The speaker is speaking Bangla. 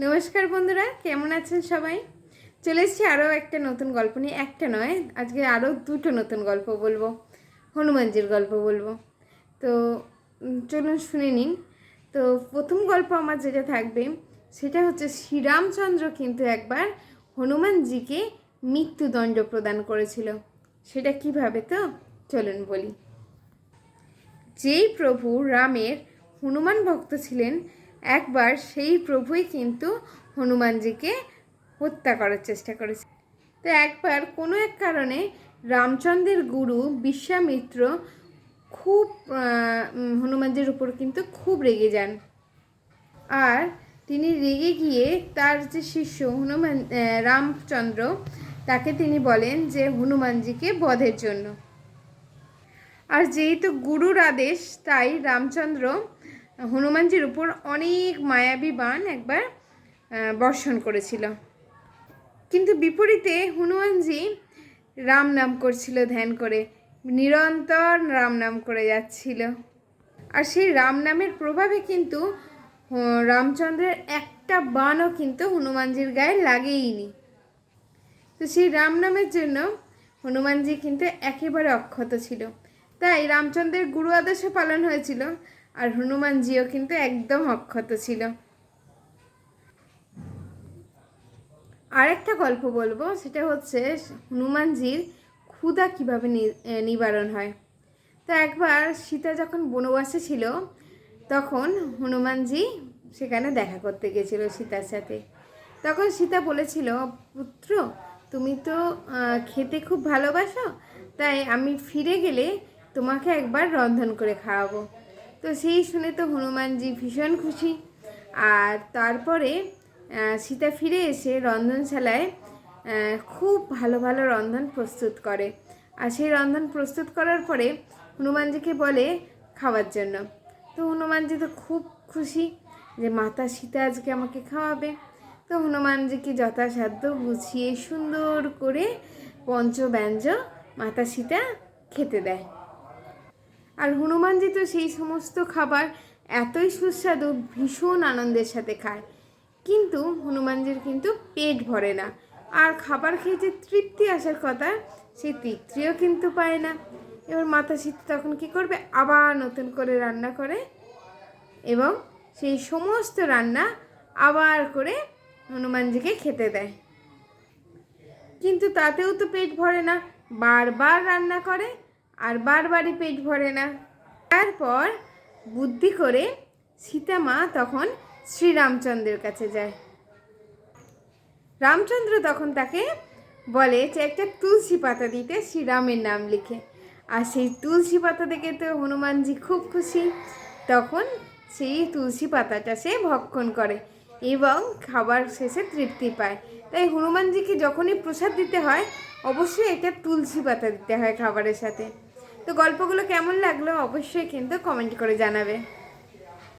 নমস্কার বন্ধুরা, কেমন আছেন সবাই? চলে এসেছি আরও একটা নতুন গল্প নিয়ে। একটা নয়, আজকে আরও দুটো নতুন গল্প বলব, হনুমানজির গল্প বলব। তো চলুন শুনে নিন। তো, প্রথম গল্প আমার যেটা থাকবে, সেটা হচ্ছে শ্রীরামচন্দ্র কিন্তু একবার হনুমানজিকে মৃত্যুদণ্ড প্রদান করেছিল। সেটা কীভাবে তো? চলুন বলি। যেই প্রভু রামের হনুমান ভক্ত ছিলেন একবার সেই প্রভুই কিন্তু হনুমানজিকে হত্যা করার চেষ্টা করেছে। তো একবার কোনো এক কারণে রামচন্দ্রের গুরু বিশ্বামিত্র খুব হনুমানজির উপর কিন্তু খুব রেগে যান। আর তিনি রেগে গিয়ে তার যে শিষ্য হনুমান রামচন্দ্র, তাকে তিনি বলেন যে হনুমানজিকে বধের জন্য। আর যেহেতু গুরুর আদেশ, তাই রামচন্দ্র হনুমানজির উপর অনেক মায়াবী বাণ একবার বর্ষণ করেছিল। কিন্তু বিপরীতে হনুমানজি রাম নাম করছিল ধ্যান করে, নিরন্তর রাম নাম করে যাচ্ছিল। আর সেই রাম নামের প্রভাবে কিন্তু রামচন্দ্রের একটা বাণও কিন্তু হনুমানজির গায়ে লাগেইনি। তো সেই রাম নামের জন্য হনুমানজি কিন্তু একেবারে অক্ষত ছিল। তাই রামচন্দ্রের গুরু আদেশও পালন হয়েছিল। আর হনুমানজিও কিন্তু একদম অক্ষত ছিল। আরেকটা গল্প বলব, সেটা হচ্ছে হনুমানজির ক্ষুধা কীভাবে নিবারণ হয়। তো একবার সীতা যখন বনবাসে ছিল, তখন হনুমানজি সেখানে দেখা করতে গেছিল সীতার সাথে। তখন সীতা বলেছিল, পুত্র, তুমি তো খেতে খুব ভালোবাসো, তাই আমি ফিরে গেলে তোমাকে একবার রন্ধন করে খাওয়াবো। তো সেই শুনে তো হনুমানজি ভীষণ খুশি। আর তারপরে সীতা ফিরে এসে রন্ধনশালায় খুব ভালো ভালো রন্ধন প্রস্তুত করে। আর সেই রন্ধন প্রস্তুত করার পরে হনুমানজিকে বলে খাওয়ার জন্য। তো হনুমানজি তো খুব খুশি যে, মাতা সীতা আজকে আমাকে খাওয়াবে। তো হনুমানজিকে যথাসাধ্য গুছিয়ে সুন্দর করে পঞ্চব্যঞ্জ মাতা সীতা খেতে দেয়। আর হনুমানজি তো সেই সমস্ত খাবার এতই সুস্বাদু, ভীষণ আনন্দের সাথে খায়। কিন্তু হনুমানজির কিন্তু পেট ভরে না। আর খাবার খেয়ে যে তৃপ্তি আসার কথা সেই তৃপ্তিও কিন্তু পায় না। এবার মাতা সীতা তখন কি করবে? আবার নতুন করে রান্না করে এবং সেই সমস্ত রান্না আবার করে হনুমানজিকে খেতে দেয়। কিন্তু তাতেও তো পেট ভরে না। বারবার রান্না করে আর বারবারই পেট ভরে না। তারপর বুদ্ধি করে সীতা মা তখন শ্রীরামচন্দ্রের কাছে যায়। রামচন্দ্র তখন তাকে বলে যে, একটা তুলসী পাতা দিতে শ্রীরামের নাম লিখে। আর সেই তুলসী পাতা দেখে তো হনুমানজি খুব খুশি। তখন সেই তুলসী পাতাটা সে ভক্ষণ করে এবং খাবার শেষে তৃপ্তি পায়। তাই হনুমানজিকে যখনই প্রসাদ দিতে হয়, অবশ্যই একটা তুলসী পাতা দিতে হয় খাবারের সাথে। তো গল্পগুলো কেমন লাগল অবশ্যই কিন্তু কমেন্ট করে জানাবে।